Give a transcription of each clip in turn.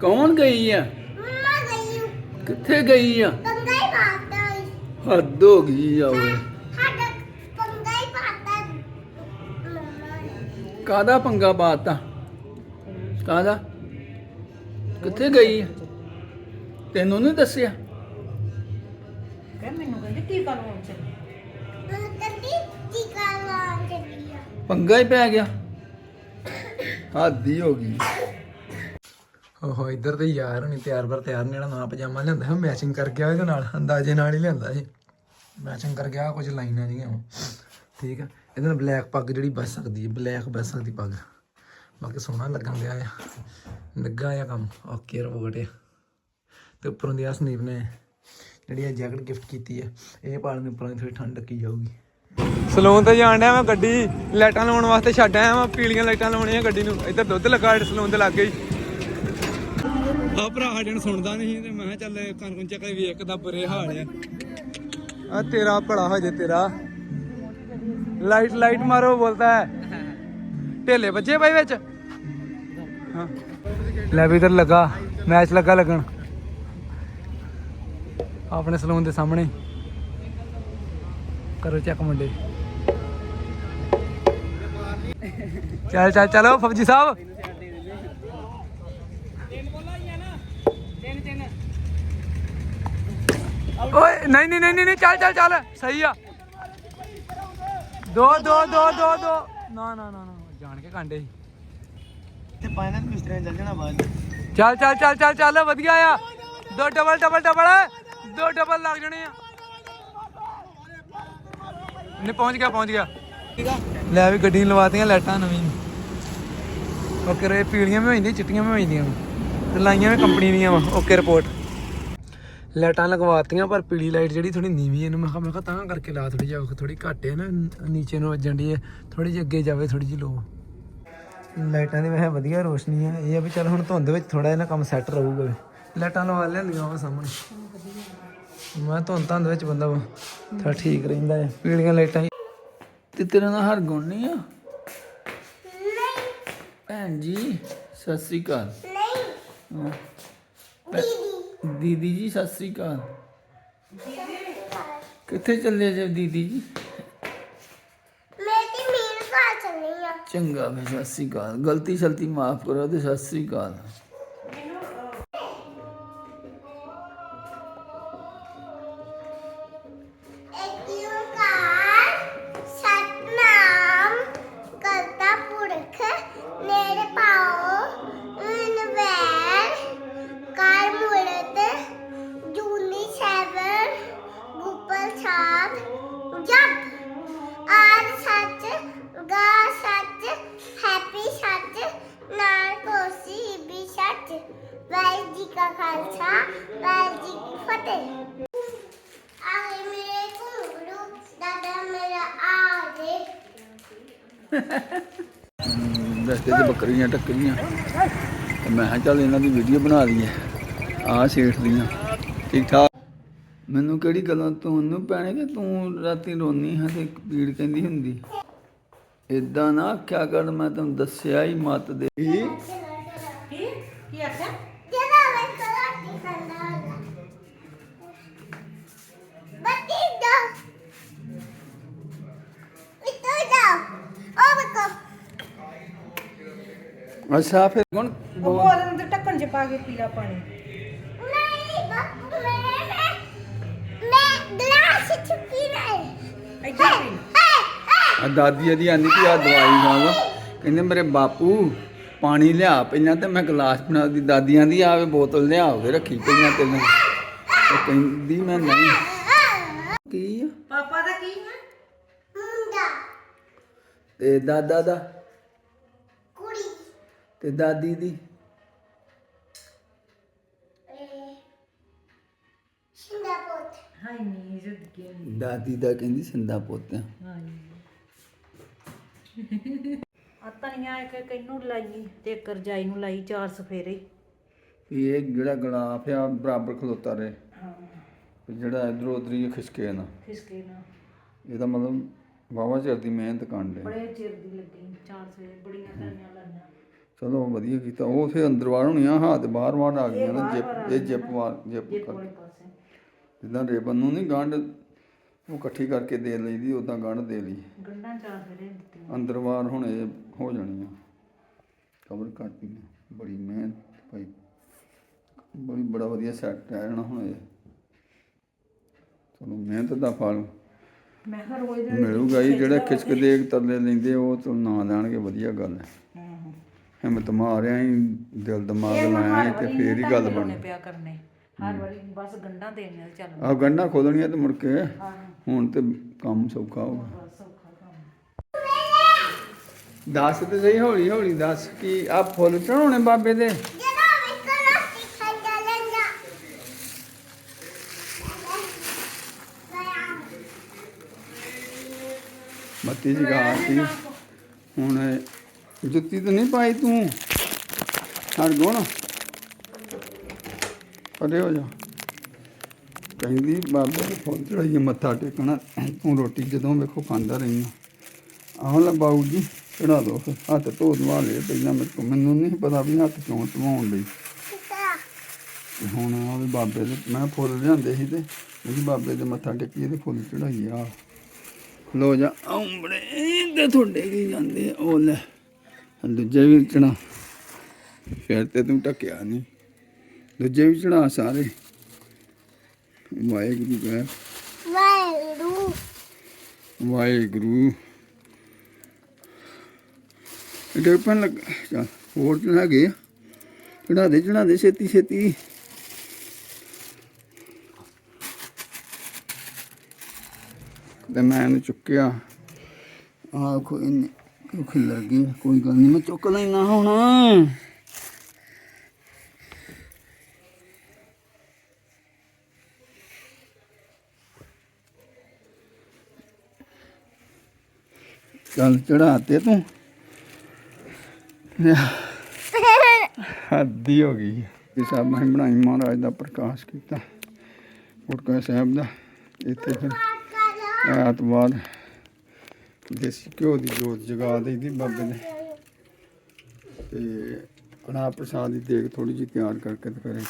ਕੌਣ ਗਈ ਆ? ਮੰਮਾ ਗਈ ਹੂੰ ਕਿੱਥੇ ਗਈ ਆ? ਪੰਗਾ ਹੀ ਪਾਤਾ ਹੈ ਹੱਦ ਹੋ ਗਈ ਆ ਓਏ। ਸਾਡਾ ਪੰਗਾ ਹੀ ਪਾਤਾ ਮੰਮਾ ਨੇ। ਕਾਦਾ ਪੰਗਾ ਬਾਤਾ ਕਾਦਾ ਕਿੱਥੇ ਗਈ ਆ? ਤੈਨੂੰ ਨਹੀਂ ਦੱਸਿਆ? ਕਹਿ ਮੈਨੂੰ ਕਹਿੰਦੀ ਟੀਕਾ ਲਵਾਉਣ ਚੱਲੀ? ਮੈਂ ਕਹਿੰਦੀ ਟੀਕਾ ਲਾਉਣ ਚੱਲੀ ਆ? ਪੰਗਾ ਹੀ ਪੈ ਗਿਆ। ਹੱਦ ਹੀ ਹੋ ਗਈ। ਓਹੋ ਇੱਧਰ ਤੇ ਯਾਰ ਹੁਣੀ ਤਿਆਰ ਬਰ ਤਿਆਰ ਨੇ, ਜਿਹੜਾ ਨਵਾਂ ਪਜਾਮਾ ਲਿਆਂਦਾ ਉਹ ਮੈਚਿੰਗ ਕਰ ਗਿਆ ਇਹਦੇ ਨਾਲ, ਅੰਦਾਜ਼ੇ ਨਾਲ ਹੀ ਲਿਆਂਦਾ ਸੀ। ਮੈਚਿੰਗ ਕਰ ਗਿਆ ਕੁਝ ਲਾਈਨਾਂ ਜੀਆਂ ਵਾਂ। ਠੀਕ ਆ? ਇਹਦੇ ਨਾਲ ਬਲੈਕ ਪੱਗ ਜਿਹੜੀ ਬਸ ਸਕਦੀ ਹੈ ਬਲੈਕ ਬਸ ਸਕਦੀ ਪੱਗ ਬਾਕੀ ਸੋਹਣਾ ਲੱਗਣ ਦਿਆ ਆ। ਲੱਗਾ ਆ ਕੰਮ ਓਕੇ ਰਿਪੋਰਟ ਆ। ਤੇ ਉੱਪਰੋਂ ਦੀ ਆ ਸੰਦੀਪ ਨੇ ਜਿਹੜੀ ਆ ਜੈਕਟ ਗਿਫਟ ਕੀਤੀ ਹੈ ਇਹ ਪਾਲਣ ਦੇ ਉੱਪਰੋਂ ਦੀ ਥੋੜੀ ਠੰਡ ਲੱਗੀ ਜਾਊਗੀ। ਸਲੂਨ ਤੇ ਜਾਣ ਡਿਆ ਮੈਂ ਗੱਡੀ, ਲਾਈਟਾਂ ਲਾਉਣ ਵਾਸਤੇ ਛੱਡ ਆਇਆ ਮੈਂ ਪੀਲੀਆਂ ਲਾਈਟਾਂ ਲਾਉਣੀਆਂ ਗੱਡੀ ਨੂੰ। ਇੱਧਰ ਦੁੱਧ ਲੱਗਾ ਸਲੂਨ ਦੇ ਲਾਗੇ ਹੀ। ਆ ਭਰਾ ਸਾਡੇ ਨੂੰ ਸੁਣਦਾ ਨਹੀਂ ਤੇ ਮੈਂ ਕਿਹਾ ਚੱਲ ਕੰਨ ਕੁੰਨ ਚੱਕ ਵੇਖ ਦਾ ਬੁਰੇ ਹਾਲ ਆ। ਆ ਤੇਰਾ ਭਲਾ ਹੋ ਜੇ ਤੇਰਾ। ਲਾਈਟ ਲਾਈਟ ਮਾਰੋ, ਬੋਲਦਾ ਹੈ। ਢੇਲੇ ਵੱਜੇ ਬਾਈ ਵਿੱਚ? ਹਾਂ। ਲੈ ਵੀ ਇਧਰ ਲੱਗਾ, ਮੈਚ ਲੱਗਾ ਲੱਗਣ। ਆਪਣੇ ਸਲੂਨ ਦੇ ਸਾਹਮਣੇ। ਕਰੋ ਚੈੱਕ ਮੁੰਡੇ। ਚੱਲ ਚੱਲ, ਚਲੋ, ਫੌਜੀ ਸਾਹਿਬ। ਓਏ ਨਹੀਂ ਨਹੀਂ ਨਹੀਂ ਨਹੀਂ ਚੱਲ ਚੱਲ ਚੱਲ। ਸਹੀ ਆ। ਦੋ ਦੋ ਦੋ ਦੋ ਦੋ। ਨਾ ਨਾ ਨਾ ਨਾ ਜਾਣ ਕੇ ਕਾਂਡੇ ਸੀ। ਤੇ ਪਾਇਨਾ ਤੇ ਮਿਸਤਰੀਆਂ ਚੱਲ ਜਾਣਾ ਬਾਅਦ ਚੱਲ ਚੱਲ ਚੱਲ ਚੱਲ ਚੱਲ ਵਧੀਆ ਆ। ਦੋ ਡਬਲ ਡਬਲ ਡਬਲ ਦੋ ਡਬਲ ਲੱਗ ਜਾਣੇ ਆ। ਨੇ ਪਹੁੰਚ ਗਿਆ ਪਹੁੰਚ ਗਿਆ। ਲੈ ਵੀ ਗੱਡੀ ਲਵਾਤੀਆਂ ਲਾਈਟਾਂ ਨਵੀਂ। ਓਕੇ ਰੇ ਪੀਲੀਆਂ ਵੀ ਹੋ ਜਾਂਦੀਆਂ ਚਿੱਟੀਆਂ ਵੀ ਹੋ ਜਾਂਦੀਆਂ ਤੇ ਲਾਈਆਂ ਵੀ ਕੰਪਨੀ ਦੀਆਂ ਵਾ ਓਕੇ ਰਿਪੋਰਟ ਲਾਈਟਾਂ ਲਗਵਾਤੀਆਂ ਪਰ ਪੀਲੀ ਲਾਈਟ ਜਿਹੜੀ ਥੋੜੀ ਨੀਵੀਂ ਇਹਨੂੰ ਮੈਂ ਕਿਹਾ ਮੈਂ ਕਿਹਾ ਤਾਂ ਕਰਕੇ ਲਾ ਥੋੜੀ ਜਿਹਾ ਥੋੜੀ ਘੱਟ ਹੈ ਨਾ ਨੀਚੇ ਨੂੰ ਵੱਜਣ ਦੀ ਹੈ ਥੋੜੀ ਜਿਹੀ ਅੱਗੇ ਜਾਵੇ ਥੋੜੀ ਜਿਹੀ ਲੋ ਲਾਈਟਾਂ ਦੀ ਵੈਸੇ ਵਧੀਆ ਰੋਸ਼ਨੀ ਆ ਇਹ ਆ ਵੀ ਚੱਲ ਹੁਣ ਧੁੰਦ ਵਿੱਚ ਥੋੜਾ ਜਿਹਾ ਨਾ ਕੰਮ ਸੈੱਟ ਰਹੂਗਾ ਵੀ। ਲਾਈਟਾਂ ਲਵਾ ਲੈਂਦੀਆਂ ਉਹ ਸਾਹਮਣੇ। ਮੈਂ ਧੁੰਦ ਧੰਦ ਵਿੱਚ ਬੰਦਾ ਵਾ ਥੋੜਾ ਠੀਕ ਰਹਿੰਦਾ ਹੈ ਪੀਲੀਆਂ ਲਾਈਟਾਂ ਹੀ। ਤੇ ਤੇਰਾ ਨਾਲ ਹਰ ਗੁਣ ਨਹੀਂ ਆ? ਨਹੀਂ ਭੈਣ ਜੀ ਸਤਿ ਸ੍ਰੀ ਅਕਾਲ। ਨਹੀਂ। ਹਾਂ। ਦੀਦੀ ਜੀ ਸਤਿ ਸ੍ਰੀ ਅਕਾਲ। ਕਿੱਥੇ ਚੱਲੇ ਜੇ ਦੀਦੀ ਜੀ? ਮੈਂ ਤੇ ਮੀਰ ਘਰ ਚੱਲੀ ਆ। ਚੰਗਾ ਵੀ ਸਤਿ ਸ੍ਰੀ ਅਕਾਲ। ਗਲਤੀ ਸ਼ਲਤੀ ਮਾਫ ਕਰੋ ਤੇ ਸਤਿ ਸ੍ਰੀ ਅਕਾਲ। ਜੀ ਕਾ ਖਾਲਸਾ ਵਾਹਿਗੁਰੂ ਜੀ ਕੀ ਫਤਿਹ ਆਏ ਮੇਰੇ ਘੁੰਗਰੂ ਦਾਦਾ ਮੇਰਾ ਆ ਦੇ ਰਸਤੇ ਬੱਕਰੀਆਂ ਟੱਕਰੀਆਂ ਤੇ ਮੈਂ ਕਿਹਾ ਚੱਲ ਇਹਨਾਂ ਦੀ ਵੀਡੀਓ ਬਣਾ ਲਈਏ ਆ ਸੇਠ ਦੀਆਂ ਠੀਕ ਠਾਕ ਮੈਨੂੰ ਕਿਹੜੀ ਗੱਲਾਂ ਤੁਹਾਨੂੰ ਪੈਣੇ ਕਿ ਤੂੰ ਰਾਤੀ ਰੋਨੀ ਹਾਂ ਤੇ ਪੀੜ ਕਹਿੰਦੀ ਹੁੰਦੀ ਇਦਾਂ ਨਾ ਆਖਿਆ ਕਰ ਮੈਂ ਤੈਨੂੰ ਦੱਸਿਆ ਹੀ ਮਤ ਦੇ ਅੱਛਾ ਫਿਰ ਕੌਣ ਉਹ ਬੋਲਣ ਤੇ ਢੱਕਣ ਚ ਪਾ ਕੇ ਪੀਲਾ ਪਾਣੀ। ਨਹੀਂ ਬੱਕੂ ਮੈਂ ਮੈਂ ਗਲਾਸ ਚ ਪੀ ਰਹੀ ਇੱਧਰ ਪੀ ਦਾਦੀ ਇਹਦੀ ਆਂਦੀ ਕਿ ਆ ਦਵਾਈ ਖਾਵਾ। ਕਹਿੰਦੇ ਮੇਰੇ ਬਾਪੂ ਪਾਣੀ ਲਿਆ ਪਹਿਲਾਂ ਤੇ ਮੈਂ ਗਲਾਸ ਬਣਾ ਦੀ ਦਾਦੀ ਆਂਦੀ ਆਵੇ ਬੋਤਲ ਲਿਆ ਕੇ ਰੱਖੀ ਪਈਆਂ ਤੈਨੂੰ ਉਹ ਕਹਿੰਦੀ ਮੈਂ ਨਹੀਂ। ਕੀ ਆ? ਪਾਪਾ ਦਾ ਕੀ ਮੁੰਡਾ। ਤੇ ਦਾਦਾ ਦਾ? ਤੇ ਦਾਦੀ ਦੀ? ਹਾਈ ਨੀ ਦਾਦੀ ਦਾ ਕਹਿੰਦੀ ਸਿੰਦਾ ਪੁੱਤ ਆ। ਤਨੀਆਂ ਇੱਕ ਇੱਕ ਇਹਨੂੰ ਲਾਈ ਤੇ ਇੱਕ ਰਜਾਈ ਨੂੰ ਲਾਈ ਚਾਰ ਸਫੇਰੇ। ਵੀ ਇਹ ਜਿਹੜਾ ਗਲਾਫ ਆ ਬਰਾਬਰ ਖਲੋਤਾ ਰਹੇ। ਤੇ ਜਿਹੜਾ ਇਧਰੋਂ ਉਧਰ ਹੀ ਖਿਸਕੇ ਨਾ। ਖਿਸਕੇ ਨਾ। ਇਹਦਾ ਮਤਲਬ ਵਾਵਾ ਚਿਰ ਦੀ ਮਿਹਨਤ ਕਰਨ ਦੇ ਬੜੇ ਚਿਰ ਦੀ ਲੱਗੀ ਚਾਰ ਸਫੇਰੇ ਬੜੀਆਂ ਤਨੀਆਂ ਲਾਈਆਂ। ਚਲੋ ਵਧੀਆ ਕੀਤਾ ਉਹ ਉਥੇ ਅੰਦਰ ਵਾਰ ਹੋਣੀਆਂ ਹਾਂ ਤੇ ਬਾਹਰ ਬਾਹਰ ਆ ਗਈਆਂ ਨਾ ਜਿਪ ਇਹ ਜਿਪ ਵਾਰ ਜਿਪ ਜਿੱਦਾਂ ਰੇਬਨ ਨੂੰ ਨਹੀਂ ਗੰਢ ਉਹ ਇਕੱਠੀ ਕਰਕੇ ਦੇ ਲਈਦੀ ਉਦਾਂ ਗੰਢ ਦੇ ਲਈ। ਗੰਢਾਂ ਚਾਰ ਫੇਰੇ ਦਿੱਤੀਆਂ। ਅੰਦਰ ਬਾਹਰ ਹੁਣ ਇਹ ਹੋ ਜਾਣੀਆਂ। ਕਵਰ ਕਰਤੀ ਬੜੀ ਮਿਹਨਤ ਭਾਈ। ਬੜੀ ਬੜਾ ਵਧੀਆ ਸੈੱਟ ਹੈ ਨਾ ਹੁਣ ਇਹ। ਚਲੋ ਮਿਹਨਤ ਦਾ ਫਲ ਮਿਲੂਗਾ ਹੀ ਜਿਹੜਾ ਖਿਸਕ ਦੇ ਤਰਲੇ ਲੈਂਦੇ ਉਹ ਤੋਂ ਨਾ ਲੈਣਗੇ ਵਧੀਆ ਗੱਲ ਹੈ। ਹਿੰਮਤ ਮਾਰਿਆ ਹੀ ਦਿਲ ਦਿਮਾਗ ਲਾਇਆ ਸੀ ਤੇ ਫੇਰ ਹੀ ਗੱਲ ਬਣੀ ਪਿਆ ਕਰਨੇ। ਹਰ ਵਾਰੀ ਬਸ ਗੰਢਾਂ ਦੇਣੀਆਂ ਤੇ ਚੱਲ ਆ ਗੰਢਾਂ ਖੋਲਣੀਆਂ ਤੇ ਮੁੜ ਕੇ। ਹੁਣ ਤੇ ਕੰਮ ਸੌਖਾ ਹੋ ਗਿਆ। ਦੱਸ ਤੇ ਸਹੀ ਹੌਲੀ ਹੌਲੀ ਦੱਸ ਕਿ ਆ ਫੁੱਲ ਚੜਾਉਣੇ ਬਾਬੇ ਦੇ। ਮੱਤੀ ਜਗਾਤੀ ਹੁਣ ਇਹ ਜੁੱਤੀ ਤਾਂ ਨਹੀਂ ਪਾਈ ਤੂੰ। ਹਰ ਗੁਣ। ਪਰੇ ਹੋ ਜਾ। ਕਹਿੰਦੀ, ਬਾਬੇ ਦੇ ਫੁੱਲ ਚੜਾਈਏ, ਮੱਥਾ ਟੇਕਣਾ। ਤੂੰ ਰੋਟੀ ਜਦੋਂ ਵੇਖੋ ਖਾਂਦਾ ਰਹੀ ਆਹ ਲੈ ਬਾਊ ਜੀ ਚੜਾ ਦੋ ਹੱਥ ਧੋ ਧਵਾ ਲਏ ਪਹਿਲਾਂ ਮੇਰੇ ਮੈਨੂੰ ਨਹੀਂ ਪਤਾ ਵੀ ਹੱਥ ਕਿਉਂ ਧਵਾਉਣ ਲਈ ਹੁਣ ਆ ਬਾਬੇ ਦੇ ਮੈਂ ਫੁੱਲ ਲਿਆਂਦੇ ਸੀ ਤੇ ਇਹ ਬਾਬੇ ਦੇ ਮੱਥਾ ਟੇਕੀਏ ਤੇ ਫੁੱਲ ਚੜਾਈਏ ਆ ਲੋ ਜਾ ਆਉਂਬੜੇ ਤੇ ਤੁਹਾਡੇ ਕੀ ਜਾਂਦੇ ਆ? ਉਹ ਲੈ। ਦੂਜੇ ਵੀ ਚਣਾ ਫਿਰ ਤੇ ਤੂੰ ਟਕਿਆ ਨਹੀਂ ਦੂਜੇ ਵੀ ਚੜਾ ਸਾਰੇ। ਵਾਹਿਗੁਰੂ ਕਹਿ ਵਾਹਿਗੁਰੂ। ਵਾਹਿਗੁਰੂ। ਇਹ ਪਨ ਲੱਗ ਹੋਰ ਚੜਾ ਗਏ ਚੜਾ ਦੇ ਚੜਾ ਦੇ ਛੇਤੀ ਛੇਤੀ। ਤੇ ਮੈਂ ਇਹਨੂੰ ਚੁੱਕਿਆ। ਆ ਕੋਈ ਕਿਉਂ ਖਿਲਰ ਗਈ ਕੋਈ ਗੱਲ ਨਹੀਂ ਮੈਂ ਚੁੱਕ ਲੈਣਾ ਹੁਣ। ਚੱਲ ਚੜਾਤੇ ਤੂੰ। ਹੱਦੀ ਹੋ ਗਈ ਇਹ ਸਭ ਮੈਂ ਬਣਾਈ ਮਹਾਰਾਜ ਦਾ ਪ੍ਰਕਾਸ਼ ਕੀਤਾ। ਗੁਰਕਾ ਸਾਹਿਬ ਦਾ। ਇੱਥੇ ਫਿਰ ਐਤਵਾਰ ਦੇਸੀ ਘਿਓ ਦੀ ਜੋਤ ਜਗਾ ਦਈਦੀ ਬਾਬੇ ਨੇ। ਤੇ ਕੜਾ ਪ੍ਰਸਾਦ ਦੀ ਦੇਗ ਥੋੜੀ ਜਿਹੀ ਤਿਆਰ ਕਰਕੇ ਤੇ ਕਰੇ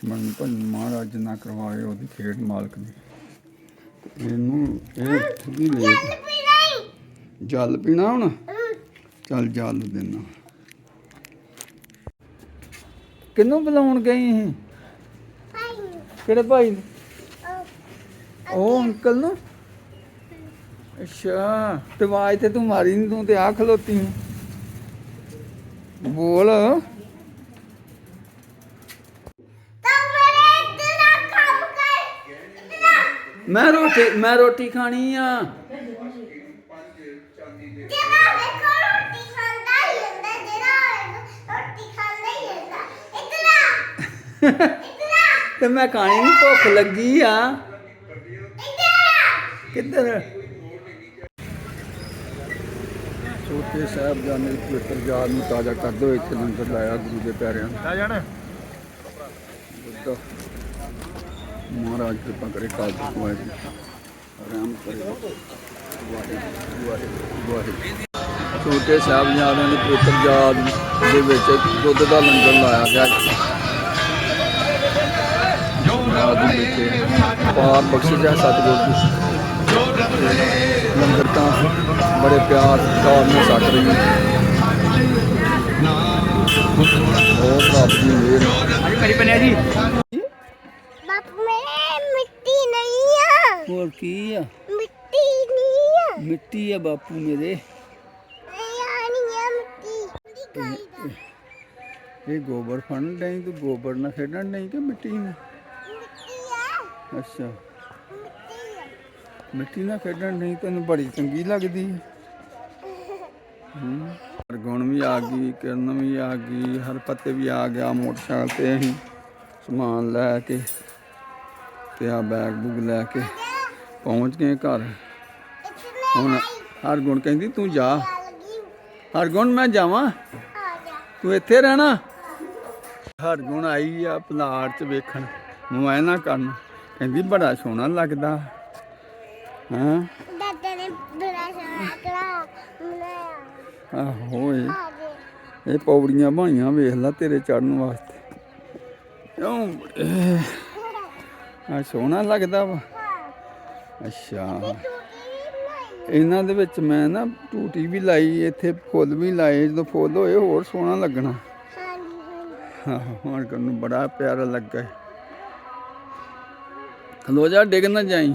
ਸਮਨ ਭਨ ਮਹਾਰਾਜ ਨਾ ਕਰਵਾਏ ਉਹਦੀ ਖੇਡ ਮਾਲਕ ਤੇ ਇਹਨੂੰ ਇਹ ਥੋੜੀ ਲੇਟ ਜਲ ਪੀਣਾ ਹੁਣ? ਚੱਲ ਜਲ ਦੇਣਾ ਕਿੰਨੂੰ ਬੁਲਾਉਣ ਗਈ ਸੀ? ਕਿਹੜੇ ਭਾਈ ਨੂੰ? ਉਹ ਅੰਕਲ ਨੂੰ? ਅੱਛਾ, ਤੇ ਆਵਾਜ਼ ਤੇ ਤੂੰ ਮਾਰੀ ਨਹੀਂ ਤੂੰ ਤੇ ਆ ਖਲੋਤੀ ਹੈ ਬੋਲ। ਮੈਂ ਰੋਟੀ ਮੈਂ ਰੋਟੀ ਖਾਣੀ ਆ। ਤੇ ਮੈਂ ਖਾਣੀ ਨਹੀਂ ਭੁੱਖ ਲੱਗੀ ਆ। ਕਿੱਧਰ? ਸਾਹਿਬ ਜਾਨੇ ਪਵਿੱਤਰ ਯਾਦ ਨੂੰ ਤਾਜ਼ਾ ਕਰ ਦਿਓ ਇੱਥੇ ਲੰਗਰ ਲਾਇਆ ਗੁਰੂ ਦੇ ਪਿਆਰਿਆਂ ਨੂੰ। ਮਹਾਰਾਜ ਕਿਰਪਾ ਕਰੇ ਕਾਲ ਵਾਹਿਗੁਰੂ ਆਰਾਮ ਕਰੇ। ਛੋਟੇ ਸਾਹਿਬਜ਼ਾਦਿਆਂ ਦੇ ਪਵਿੱਤਰ ਯਾਦ ਦੇ ਵਿੱਚ ਦੁੱਧ ਦਾ ਲੰਗਰ ਲਾਇਆ ਗਿਆ। ਆਦਿ ਵਿੱਚ ਪਾਪ ਬਖਸ਼ਿਆ ਸਤਿਗੁਰ ਦੀ ਲੰਗਰ ਤਾਂ ਬੜੇ ਪਿਆਰ ਸਤਿਕਾਰ ਨਾਲ ਛਕ ਰਹੀ ਹੈ ਬਹੁਤ ਰੱਬ ਦੀ ਮਿਹਰ ਹਾਂਜੀ ਭਾਜੀ ਬਣਿਆ ਜੀ ਬਾਪੂ ਮੇਰੇ ਮਿੱਟੀ ਨਹੀਂ ਆ ਹੋਰ ਕੀ ਆ ਮਿੱਟੀ ਨਹੀਂ ਆ ਮਿੱਟੀ ਆ ਬਾਪੂ ਮੇਰੇ ਨਹੀਂ ਆ ਨਹੀਂ ਆ ਮਿੱਟੀ ਦੀ ਗਾਈ ਦਾ ਇਹ ਗੋਬਰ ਫੜਨ ਨਹੀਂ ਤੂੰ ਗੋਬਰ ਨਾਲ ਖੇਡਣ ਨਹੀਂ ਕਿ ਮਿੱਟੀ ਨਾਲ ਮਿੱਟੀ ਆ ਅੱਛਾ ਮਿੱਟੀ ਆ ਮਿੱਟੀ ਨਾਲ ਖੇਡਣ ਨਹੀਂ, ਤੈਨੂੰ ਬੜੀ ਚੰਗੀ ਲੱਗਦੀ। ਹੈ। ਹੂੰ ਗੁਣ ਵੀ ਆ ਗਈ, ਕਿਰਨ ਵੀ ਆ ਗਈ, ਹਰ ਪੱਤੇ ਵੀ ਆ ਗਿਆ, ਮੋਟਰਸਾਈਕਲ ਤੇ ਅਸੀਂ ਸਮਾਨ ਲੈ ਕੇ ਤੇ ਆ ਬੈਗ ਬੁਗ ਲੈ ਕੇ ਪਹੁੰਚ ਗਏ ਘਰ। ਹੁਣ ਹਰ ਗੁਣ ਕਹਿੰਦੀ, ਤੂੰ ਜਾ। ਲੱਗੀ ਹਰ ਗੁਣ ਮੈਂ ਜਾਵਾਂ? ਤੂੰ ਇੱਥੇ ਰਹਿਣਾ? ਹਰ ਗੁਣ ਆਈ ਆ, ਪਲਾਟ 'ਚ ਵੇਖਣ। ਮੁਆਇਨਾ ਕਰਨ। ਕਹਿੰਦੀ, ਬੜਾ ਸੋਹਣਾ ਲੱਗਦਾ। ਹਾਂ? ਦਾਦਾ ਨੇ ਬੜਾ ਸਾਰਾ ਕਰਾ ਬਣਾਇਆ। ਆਹੋ ਇਹ ਪੌੜੀਆਂ ਬਣਾਈਆਂ ਵੇਖ ਲੈ ਤੇਰੇ ਚੜਨ ਵਾਸਤੇ। ਆ ਸੋਹਣਾ ਲੱਗਦਾ ਵਾ। ਅੱਛਾ। ਇਹਨਾਂ ਦੇ ਵਿੱਚ ਮੈਂ ਨਾ ਟੂਟੀ ਵੀ ਲਾਈ ਇੱਥੇ ਫੁੱਲ ਵੀ ਲਾਏ ਜਦੋਂ ਫੁੱਲ ਹੋਏ ਹੋਰ ਸੋਹਣਾ ਲੱਗਣਾ। ਹਾਂ ਹੁਣ ਕਰਨ ਨੂੰ ਬੜਾ ਪਿਆਰਾ ਲੱਗਾ ਖਲੋ ਜਾ ਡਿੱਗ ਨਾ ਜਾਈ।